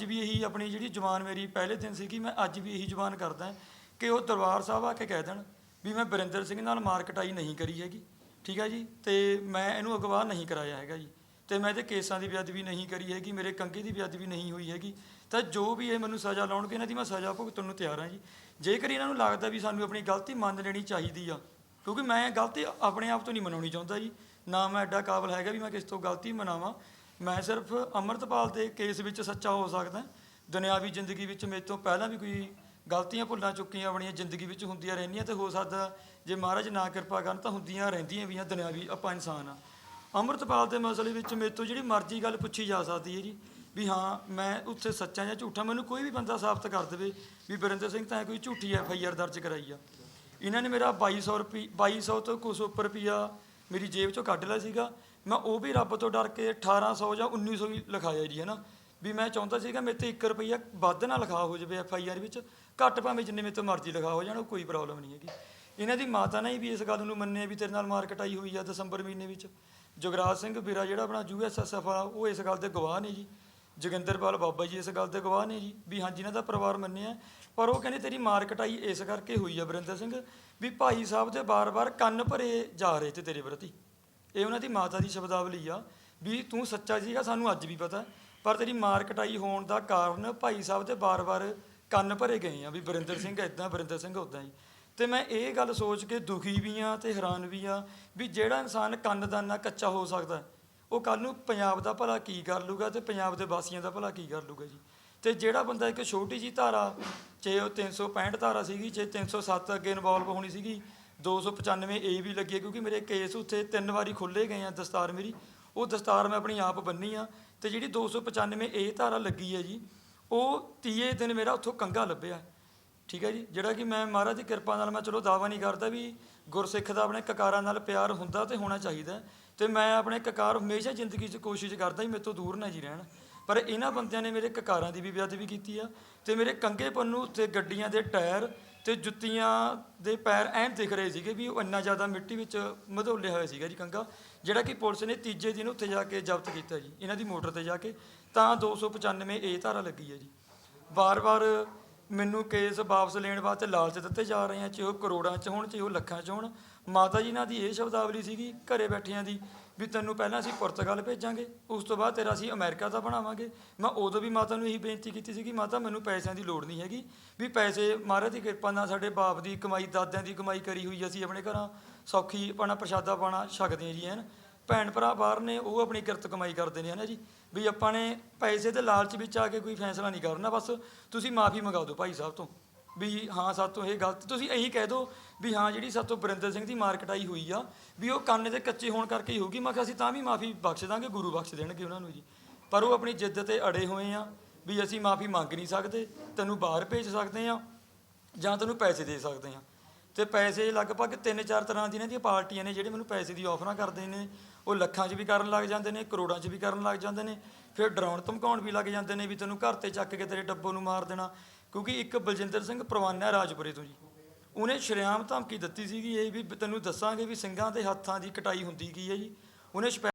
ਅੱਜ ਵੀ ਇਹੀ ਆਪਣੀ ਜਿਹੜੀ ਜ਼ੁਬਾਨ ਮੇਰੀ ਪਹਿਲੇ ਦਿਨ ਸੀਗੀ, ਮੈਂ ਅੱਜ ਵੀ ਇਹੀ ਜ਼ੁਬਾਨ ਕਰਦਾ ਕਿ ਉਹ ਦਰਬਾਰ ਸਾਹਿਬ ਆ ਕੇ ਕਹਿ ਦੇਣ ਵੀ ਮੈਂ ਬਰਿੰਦਰ ਸਿੰਘ ਨਾਲ ਮਾਰਕਟਾਈ ਨਹੀਂ ਕਰੀ ਹੈਗੀ, ਠੀਕ ਹੈ ਜੀ? ਤੇ ਮੈਂ ਇਹਨੂੰ ਅਗਵਾ ਨਹੀਂ ਕਰਾਇਆ ਹੈਗਾ ਜੀ। ਤੇ ਮੈਂ ਇਹਦੇ ਕੇਸਾਂ ਦੀ ਬੇਅਦਬੀ ਨਹੀਂ ਕਰੀ ਹੈਗੀ, ਮੇਰੇ ਕੰਗੇ ਦੀ ਬੇਅਦਬੀ ਨਹੀਂ ਹੋਈ ਹੈਗੀ। ਤਾਂ ਜੋ ਵੀ ਇਹ ਮੈਨੂੰ ਸਜ਼ਾ ਲਾਉਣਗੇ, ਇਹਨਾਂ ਦੀ ਮੈਂ ਸਜ਼ਾ ਭੁਗਤਣ ਨੂੰ ਤਿਆਰ ਹਾਂ ਜੀ। ਜੇਕਰ ਇਹਨਾਂ ਨੂੰ ਲੱਗਦਾ ਵੀ ਸਾਨੂੰ ਆਪਣੀ ਗਲਤੀ ਮੰਨ ਲੈਣੀ ਚਾਹੀਦੀ ਆ, ਕਿਉਂਕਿ ਮੈਂ ਗਲਤੀ ਆਪਣੇ ਆਪ ਤੋਂ ਨਹੀਂ ਮਨਾਉਣੀ ਚਾਹੁੰਦਾ ਜੀ, ਨਾ ਮੈਂ ਐਡਾ ਕਾਬਲ ਹੈਗਾ ਵੀ ਮੈਂ ਕਿਸ ਤੋਂ ਗਲਤੀ ਮਨਾਵਾਂ। ਮੈਂ ਸਿਰਫ ਅੰਮ੍ਰਿਤਪਾਲ ਦੇ ਕੇਸ ਵਿੱਚ ਸੱਚਾ ਹੋ ਸਕਦਾ। ਦੁਨਿਆਵੀ ਜ਼ਿੰਦਗੀ ਵਿੱਚ ਮੇਰੇ ਤੋਂ ਪਹਿਲਾਂ ਵੀ ਕੋਈ ਗਲਤੀਆਂ ਭੁੱਲਾਂ ਚੁੱਕੀਆਂ ਆਪਣੀਆਂ ਜ਼ਿੰਦਗੀ ਵਿੱਚ ਹੁੰਦੀਆਂ ਰਹਿੰਦੀਆਂ ਤੇ ਹੋ ਸਕਦਾ ਜੇ ਮਹਾਰਾਜ ਨਾ ਕਿਰਪਾ ਕਰਨ ਤਾਂ ਹੁੰਦੀਆਂ ਰਹਿੰਦੀਆਂ ਵੀ ਆ, ਦੁਨਿਆਵੀ ਆਪਾਂ ਇਨਸਾਨ ਆ। ਅੰਮ੍ਰਿਤਪਾਲ ਦੇ ਮਸਲੇ ਵਿੱਚ ਮੇਰੇ ਤੋਂ ਜਿਹੜੀ ਮਰਜ਼ੀ ਗੱਲ ਪੁੱਛੀ ਜਾ ਸਕਦੀ ਹੈ ਜੀ, ਵੀ ਹਾਂ, ਮੈਂ ਉੱਥੇ ਸੱਚਾ ਜਾਂ ਝੂਠਾ, ਮੈਨੂੰ ਕੋਈ ਵੀ ਬੰਦਾ ਸਾਬਤ ਕਰ ਦੇਵੇ ਵੀ ਬਰਿੰਦਰ ਸਿੰਘ ਤਾਂ ਕੋਈ ਝੂਠੀ ਐਫ ਆਈ ਆਰ ਦਰਜ ਕਰਾਈ ਆ। ਇਹਨਾਂ ਨੇ ਮੇਰਾ 2200 ਰੁਪਏ 2200 ਤੋਂ ਕੁਛ ਉੱਪਰ ਰੁਪਿਆ ਮੇਰੀ ਜੇਬ ਚੋਂ ਕੱਢ ਲਿਆ ਸੀਗਾ ਮੈਂ ਉਹ ਵੀ ਰੱਬ ਤੋਂ ਡਰ ਕੇ 1800 ਜਾਂ 1900 ਹੀ ਲਿਖਾਇਆ ਜੀ ਹੈ ਨਾ ਵੀ ਮੈਂ ਚਾਹੁੰਦਾ ਸੀਗਾ ਮੇਰੇ ਤੇ 1 ਰੁਪਈਆ ਵੱਧ ਨਾ ਲਿਖਾ ਹੋ ਜਾਵੇ ਐਫ ਆਈ ਆਰ ਵਿੱਚ। ਘੱਟ ਭਾਵੇਂ ਜਿੰਨੇ ਮੇਰੇ ਤੋਂ ਮਰਜ਼ੀ ਲਿਖਾ ਹੋ ਜਾਣ, ਉਹ ਕੋਈ ਪ੍ਰੋਬਲਮ ਨਹੀਂ ਹੈਗੀ। ਇਹਨਾਂ ਦੀ ਮਾਤਾ ਨੇ ਵੀ ਇਸ ਗੱਲ ਨੂੰ ਮੰਨਿਆ ਵੀ ਤੇਰੇ ਨਾਲ ਮਾਰ ਕਟਾਈ ਹੋਈ ਆ ਦਸੰਬਰ ਮਹੀਨੇ ਵਿੱਚ। ਜਗਰਾਜ ਸਿੰਘ ਵੀਰਾ ਜਿਹੜਾ ਆਪਣਾ ਯੂ ਐਸ ਐਸ ਐਫ ਆ, ਉਹ ਇਸ ਗੱਲ ਦੇ ਗਵਾਹ ਨੇ ਜੀ। ਜੋਗਿੰਦਰਪਾਲ ਬਾਬਾ ਜੀ ਇਸ ਗੱਲ ਦੇ ਗਵਾਹ ਨੇ ਜੀ, ਵੀ ਹਾਂਜੀ, ਇਹਨਾਂ ਦਾ ਪਰਿਵਾਰ ਮੰਨਿਆ। ਪਰ ਉਹ ਕਹਿੰਦੇ ਤੇਰੀ ਮਾਰ ਕਟਾਈ ਇਸ ਕਰਕੇ ਹੋਈ ਆ ਵਰਿੰਦਰ ਸਿੰਘ, ਵੀ ਭਾਈ ਸਾਹਿਬ ਦੇ ਬਾਰ-ਬਾਰ ਕੰਨ ਭਰੇ ਜਾ ਰਹੇ ਤੇ ਤੇਰੇ ਪ੍ਰਤੀ। ਇਹ ਉਹਨਾਂ ਦੀ ਮਾਤਾ ਦੀ ਸ਼ਬਦਾਵਲੀ ਆ, ਵੀ ਤੂੰ ਸੱਚਾ ਸੀਗਾ ਸਾਨੂੰ ਅੱਜ ਵੀ ਪਤਾ। ਪਰ ਤੇਰੀ ਮਾਰ ਕਟਾਈ ਹੋਣ ਦਾ ਕਾਰਨ ਭਾਈ ਸਾਹਿਬ ਦੇ ਬਾਰ-ਬਾਰ ਕੰਨ ਭਰੇ ਗਏ ਆ, ਵੀ ਵਰਿੰਦਰ ਸਿੰਘ ਇਦਾਂ ਵਰਿੰਦਰ ਸਿੰਘ ਉਦਾਂ ਹੀ। ਤੇ ਮੈਂ ਇਹ ਗੱਲ ਸੋਚ ਕੇ ਦੁਖੀ ਵੀ ਆ ਤੇ ਹੈਰਾਨ ਵੀ ਆ, ਵੀ ਜਿਹੜਾ ਇਨਸਾਨ ਕੰਨ ਦਾ ਨਾ ਕੱਚਾ ਹੋ ਸਕਦਾ, ਉਹ ਕੱਲ ਨੂੰ ਪੰਜਾਬ ਦਾ ਭਲਾ ਕੀ ਕਰ ਲੂਗਾ ਤੇ ਪੰਜਾਬ ਦੇ ਵਾਸੀਆਂ ਦਾ ਭਲਾ ਕੀ ਕਰ ਲੂਗਾ ਜੀ। ਤੇ ਜਿਹੜਾ ਬੰਦਾ ਇੱਕ ਛੋਟੀ ਜੀ ਧਾਰਾ ਚਾਹੇ ਉਹ 365 ਧਾਰਾ ਸੀਗੀ ਚਾਹੇ 307 ਅੱਗੇ ਇਨਵੋਲਵ ਹੋਣੀ ਸੀਗੀ 295 ਏ ਵੀ ਲੱਗੀ ਹੈ, ਕਿਉਂਕਿ ਮੇਰੇ ਕੇਸ ਉੱਥੇ ਤਿੰਨ ਵਾਰੀ ਖੁੱਲੇ ਗਏ ਆ ਦਸਤਾਰ ਮੇਰੀ। ਉਹ ਦਸਤਾਰ ਮੈਂ ਆਪਣੀ ਆਪ ਬੰਨੀ ਆ ਤੇ ਜਿਹੜੀ 295 ਏ ਧਾਰਾ ਲੱਗੀ ਹੈ ਜੀ, ਉਹ ਤੀਏ ਦਿਨ ਮੇਰਾ ਉੱਥੋਂ ਕੰਗਾ ਲੱਭਿਆ। ਠੀਕ ਹੈ ਜੀ, ਜਿਹੜਾ ਕਿ ਮੈਂ ਮਹਾਰਾਜ ਦੀ ਕਿਰਪਾ ਨਾਲ ਮੈਂ ਚਲੋ ਦਾਵਾ ਨਹੀਂ ਕਰਦਾ ਵੀ ਗੁਰਸਿੱਖ ਦਾ ਆਪਣੇ ਕਕਾਰਾਂ ਨਾਲ ਪਿਆਰ ਹੁੰਦਾ ਤੇ ਹੋਣਾ ਚਾਹੀਦਾ ਹੈ। ਤੇ ਮੈਂ ਆਪਣੇ ਕਕਾਰ ਹਮੇਸ਼ਾ ਜ਼ਿੰਦਗੀ 'ਚ ਕੋਸ਼ਿਸ਼ ਕਰਦਾ ਹੀ ਮੇਰੇ ਤੋਂ ਦੂਰ ਨਾ ਜੀ ਰਹਿਣ। ਪਰ ਇਹਨਾਂ ਬੰਦਿਆਂ ਨੇ ਮੇਰੇ ਕਕਾਰਾਂ ਦੀ ਵੀ ਬੇਅਦਬੀ ਕੀਤੀ ਆ ਤੇ ਮੇਰੇ ਕੰਗੇ ਪੰਨੂ ਉੱਥੇ ਗੱਡੀਆਂ ਦੇ ਟਾਇਰ ਤੇ ਜੁੱਤੀਆਂ ਦੇ ਪੈਰ ਐਨ ਦਿਖ ਰਹੇ ਸੀਗੇ ਵੀ ਉਹ ਇੰਨਾ ਜ਼ਿਆਦਾ ਮਿੱਟੀ ਵਿੱਚ ਮਧੋਲਿਆ ਹੋਇਆ ਸੀਗਾ ਜੀ ਕੰਗਾ, ਜਿਹੜਾ ਕਿ ਪੁਲਿਸ ਨੇ ਤੀਜੇ ਦਿਨ ਉੱਥੇ ਜਾ ਕੇ ਜ਼ਬਤ ਕੀਤਾ ਜੀ, ਇਹਨਾਂ ਦੀ ਮੋਟਰ ਤੇ ਜਾ ਕੇ, ਤਾਂ 295 ਏ ਧਾਰਾ ਲੱਗੀ ਹੈ ਜੀ। ਵਾਰ-ਵਾਰ ਮੈਨੂੰ ਕੇਸ ਵਾਪਸ ਲੈਣ ਵਾਸਤੇ ਲਾਲਚ ਦਿੱਤੇ ਜਾ ਰਹੇ ਆ, ਚਾਹੇ ਉਹ ਕਰੋੜਾਂ 'ਚ ਹੋਣ, ਚਾਹੇ ਉਹ ਲੱਖਾਂ 'ਚ ਹੋਣ। ਮਾਤਾ ਜੀ ਨਾਲ ਦੀ ਇਹ ਸ਼ਬਦਾਵਲੀ ਸੀਗੀ ਘਰੇ ਬੈਠਿਆਂ ਦੀ ਵੀ ਤੈਨੂੰ ਪਹਿਲਾਂ ਅਸੀਂ ਪੁਰਤਗਾਲ ਭੇਜਾਂਗੇ, ਉਸ ਤੋਂ ਬਾਅਦ ਤੇਰਾ ਅਸੀਂ ਅਮਰੀਕਾ ਦਾ ਬਣਾਵਾਂਗੇ। ਮੈਂ ਉਦੋਂ ਵੀ ਮਾਤਾ ਨੂੰ ਇਹੀ ਬੇਨਤੀ ਕੀਤੀ ਸੀਗੀ, ਮਾਤਾ ਮੈਨੂੰ ਪੈਸਿਆਂ ਦੀ ਲੋੜ ਨਹੀਂ ਹੈਗੀ, ਵੀ ਪੈਸੇ ਮਹਾਰਾਜ ਦੀ ਕਿਰਪਾ ਨਾਲ ਸਾਡੇ ਬਾਪ ਦੀ ਕਮਾਈ, ਦਾਦਿਆਂ ਦੀ ਕਮਾਈ ਕਰੀ ਹੋਈ ਅਸੀਂ ਆਪਣੇ ਘਰਾਂ, ਸੌਖੀ ਪਾਣਾ, ਪ੍ਰਸ਼ਾਦਾ ਪਾਣਾ, ਛਕਦੇ ਹਾਂ ਜੀ ਐਨ ਭੈਣ ਭਰਾ ਬਾਹਰ ਨੇ, ਉਹ ਆਪਣੀ ਕਿਰਤ ਕਮਾਈ ਕਰਦੇ ਨੇ, ਹਨਾ ਜੀ? ਵੀ ਆਪਾਂ ਨੇ ਪੈਸੇ ਦੇ ਲਾਲਚ ਵਿੱਚ ਆ ਕੇ ਕੋਈ ਫੈਸਲਾ ਨਹੀਂ ਕਰਨਾ, ਬਸ ਤੁਸੀਂ ਮਾਫੀ ਮੰਗਾ ਦਿਓ ਭਾਈ ਸਾਹਿਬ ਤੋਂ। ਵੀ ਹਾਂ ਸਾਤੋਂ ਇਹ ਗਲਤ, ਤੁਸੀਂ ਇਹੀ ਕਹਿ ਦਿਓ ਵੀ ਹਾਂ ਜਿਹੜੀ ਸਾਤੋਂ ਬਰਿੰਦਰ ਸਿੰਘ ਦੀ ਮਾਰਕਟਾਈ ਹੋਈ ਆ, ਵੀ ਉਹ ਕੰਨ ਦੇ ਕੱਚੇ ਹੋਣ ਕਰਕੇ ਹੀ ਹੋਊਗੀ। ਮੈਂ ਕਿਹਾ ਅਸੀਂ ਤਾਂ ਵੀ ਮਾਫੀ ਬਖਸ਼ ਦਾਂਗੇ, ਗੁਰੂ ਬਖਸ਼ ਦੇਣਗੇ ਉਹਨਾਂ ਨੂੰ ਜੀ। ਪਰ ਉਹ ਆਪਣੀ ਜਿੱਦ ਤੇ ਅੜੇ ਹੋਏ ਆ ਵੀ ਅਸੀਂ ਮਾਫੀ ਮੰਗ ਨਹੀਂ ਸਕਦੇ, ਤੈਨੂੰ ਬਾਹਰ ਭੇਜ ਸਕਦੇ ਆ ਜਾਂ ਤੈਨੂੰ ਪੈਸੇ ਦੇ ਸਕਦੇ ਆ। ਤੇ ਪੈਸੇ ਲਗਭਗ ਤਿੰਨ ਚਾਰ ਤਰ੍ਹਾਂ ਦੀਆਂ ਇਹਨਾਂ ਦੀਆਂ ਪਾਰਟੀਆਂ ਨੇ ਜਿਹੜੇ ਮੈਨੂੰ ਪੈਸੇ ਦੀ ਆਫਰਾਂ ਕਰਦੇ ਨੇ। ਉਹ ਲੱਖਾਂ 'ਚ ਵੀ ਕਰਨ ਲੱਗ ਜਾਂਦੇ ਨੇ, ਕਰੋੜਾਂ 'ਚ ਵੀ ਕਰਨ ਲੱਗ ਜਾਂਦੇ ਨੇ। ਫਿਰ ਡਰਾਉਣ ਧਮਕਾਉਣ ਵੀ ਲੱਗ ਜਾਂਦੇ ਨੇ ਵੀ ਤੈਨੂੰ ਘਰ ਤੇ ਚੱਕ ਕੇ ਤੇਰੇ ਡੱਬੋ ਨੂੰ ਮਾਰ ਦੇਣਾ। ਕਿਉਂਕਿ ਇੱਕ ਬਲਜਿੰਦਰ ਸਿੰਘ ਪਰਵਾਨਾ ਰਾਜਪੁਰੇ ਤੋਂ ਜੀ। ਉਹਨੇ ਸ਼ਰੇਆਮ ਧਮਕੀ ਦਿੱਤੀ ਸੀਗੀ ਇਹ ਵੀ ਤੈਨੂੰ ਦੱਸਾਂਗੇ ਵੀ ਸਿੰਘਾਂ ਦੇ ਹੱਥਾਂ ਦੀ ਕਟਾਈ ਹੁੰਦੀ ਕੀ ਹੈ ਜੀ। ਉਹਨੇ